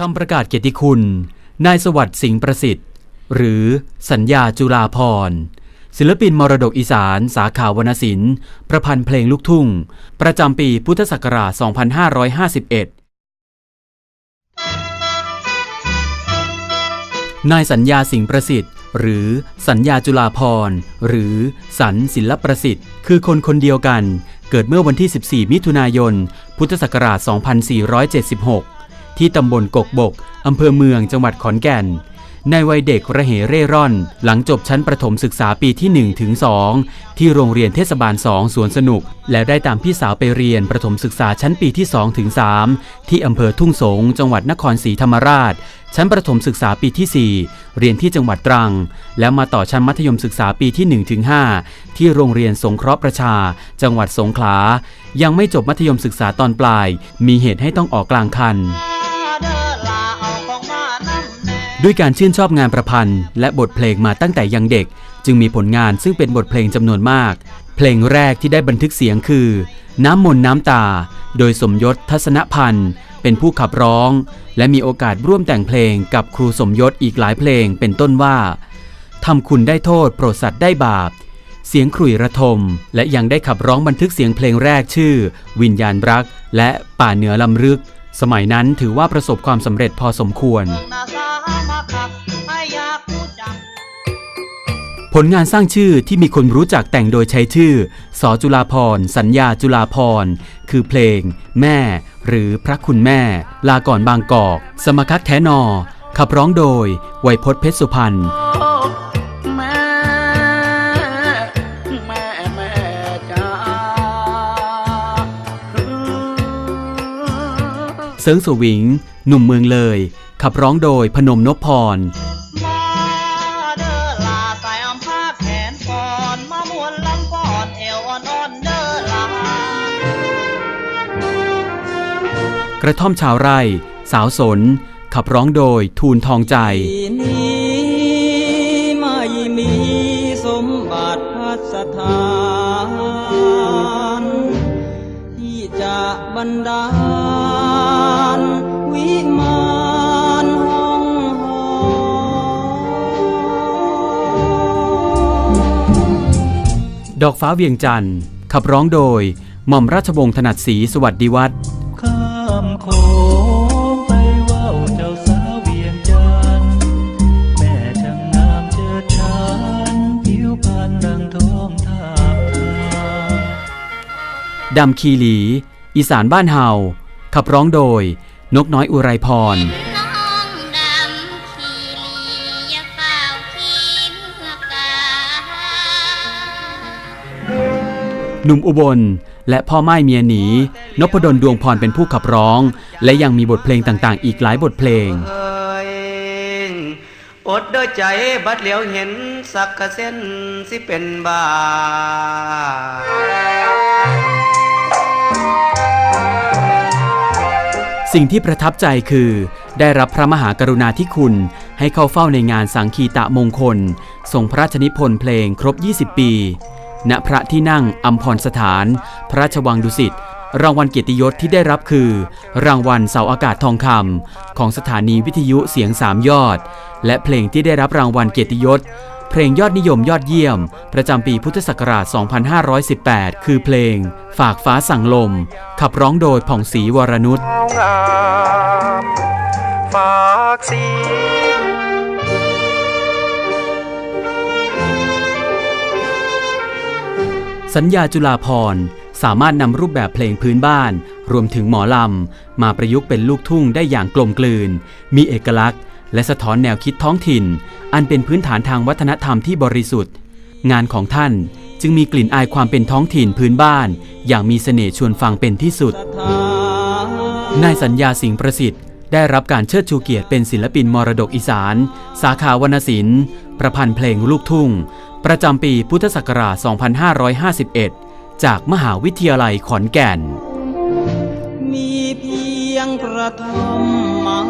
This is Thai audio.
คำประกาศเกียรติคุณ นายสวัสดิ์สิงห์ประสิทธิ์ หรือสัญญาจุฬาพรศิลปินมรดกอีสาน สาขาวรรณศิลป์ ประพันธ์เพลงลูกทุ่ง ประจำปีพุทธศักราช 2551 นายสัญญาสิงห์ประสิทธิ์ หรือสัญญาจุฬาพรหรือสันศิลประสิทธิ์ คือคนคนเดียวกัน เกิดเมื่อวันที่ 14 มิถุนายน พุทธศักราช 2476 ที่ตำบลกกบก อำเภอเมืองจังหวัดขอนแก่น ในวัยเด็กระเหเร่ร่อน หลังจบชั้นประถมศึกษาปีที่ 1 ถึง 2 ที่โรงเรียนเทศบาล 2 สวนสนุก และได้ตามพี่สาวไปเรียนประถมศึกษาชั้นปีที่ 2 ถึง 3 ที่อำเภอทุ่งสง จังหวัดนครศรีธรรมราช ชั้นประถมศึกษาปีที่ 4 เรียนที่จังหวัดตรัง แล้วมาต่อชั้นมัธยมศึกษาปีที่ 1 ถึง 5 ที่โรงเรียนสงเคราะห์ประชา จังหวัดสงขลา ยังไม่จบมัธยมศึกษาตอนปลาย มีเหตุให้ต้องออกกลางคัน ด้วยการชื่นชอบงานประพันธ์ และบทเพลงมาตั้งแต่ยังเด็ก จึงมีผลงานซึ่งเป็นบทเพลงจำนวนมาก เพลงแรกที่ได้บันทึกเสียงคือ น้ำมนต์น้ำตา โดยสมยศทัศนพันธ์ เป็นผู้ขับร้อง และมีโอกาสร่วมแต่งเพลงกับครูสมยศอีกหลายเพลงเป็นต้นว่าทำคุณได้โทษโปรดสัตว์ได้บาป เสียงขรุ่ยระทม และยังได้ขับร้องบันทึกเสียงเพลงแรกชื่อ วิญญาณรัก และป่าเหนือลำลึก สมัยนั้นถือว่าประสบความสำเร็จพอสมควร ผลงานสร้างชื่อที่มีคนรู้จักแต่งโดยใช้ชื่อ สอจุลาพร สัญญาจุลาพร คือเพลง แม่ หรือพระคุณแม่ ลาก่อนบางกอก สมคักแท้นอ ขับร้องโดย ไวยพจน์เพชรสุพรรณเสิงสวิง หนุ่มเมืองเลย ขับร้องโดยพนมนพพร กระท่อมชาวไร่ สาวสน ขับร้องโดยทูลทองใจปีนี้ไม่มีสมบัติพัสถานที่จะบันดาลวิมานห้องหอดอกฟ้าเวียงจันทร์ขับร้องโดยหม่อมราชวงศ์ถนัดศรีสวัสดิวัฒน์ข้าม โขงไปเว่าวเจ้าสาวเวียงจันทร์แม่ช่างงามเจิดชันผิวพรรณดังท้องทาบทาดำคีหลี อีสานบ้านเฮาขับร้องโดย นกน้อยอุไรพรน้องดำขี่ลีอย่าเฝ้าขี้เมื่อกาหนุ่มอุบล และพ่อไม้เมียหนีนพดลดวงพรเป็นผู้ขับร้อง และยังมีบทเพลงต่างๆ อีกหลายบทเพลงเอ้ยอดเด้อใจบัดเหลียวเห็นสักกะเส้นสิเป็นบาสิ่งที่ประทับใจคือ ได้รับพระมหากรุณาธิคุณ ให้เข้าเฝ้าในงานสังคีตะมงคลทรงพระราชนิพนธ์เพลงครบ 20 ปี ณพระที่นั่งอัมพรสถาน พระราชวังดุสิตรางวัลเกียรติยศที่ได้รับคือ รางวัลเสาอากาศทองคำของสถานีวิทยุเสียงสามยอด และเพลงที่ได้รับรางวัลเกียรติยศ เพลงยอดนิยมยอดเยี่ยม ประจำปีพุทธศักราช 2518 คือเพลง ฝากฟ้าสั่งลม ขับร้องโดยผ่องศรีวรนุชฝากสี สัญญาจุฬาพรสามารถนำรูปแบบเพลงพื้นบ้าน รวมถึงหมอลำ มาประยุกต์เป็นลูกทุ่งได้อย่างกลมกลืน มีเอกลักษณ์ และสะท้อนแนวคิดท้องถิ่น อันเป็นพื้นฐานทางวัฒนธรรมที่บริสุทธิ์ งานของท่านจึงมีกลิ่นอายความเป็นท้องถิ่นพื้นบ้าน อย่างมีเสน่ห์ชวนฟังเป็นที่สุด นายสัญญาสิงห์ประสิทธิ์ ได้รับการเชิดชูเกียรติเป็นศิลปินมรดกอีสาน สาขาวรรณศิลป์ ประพันธ์เพลงลูกทุ่ง ประจำปีพุทธศักราช 2551 จากมหาวิทยาลัยขอนแก่น มีเพียงกระทำไม้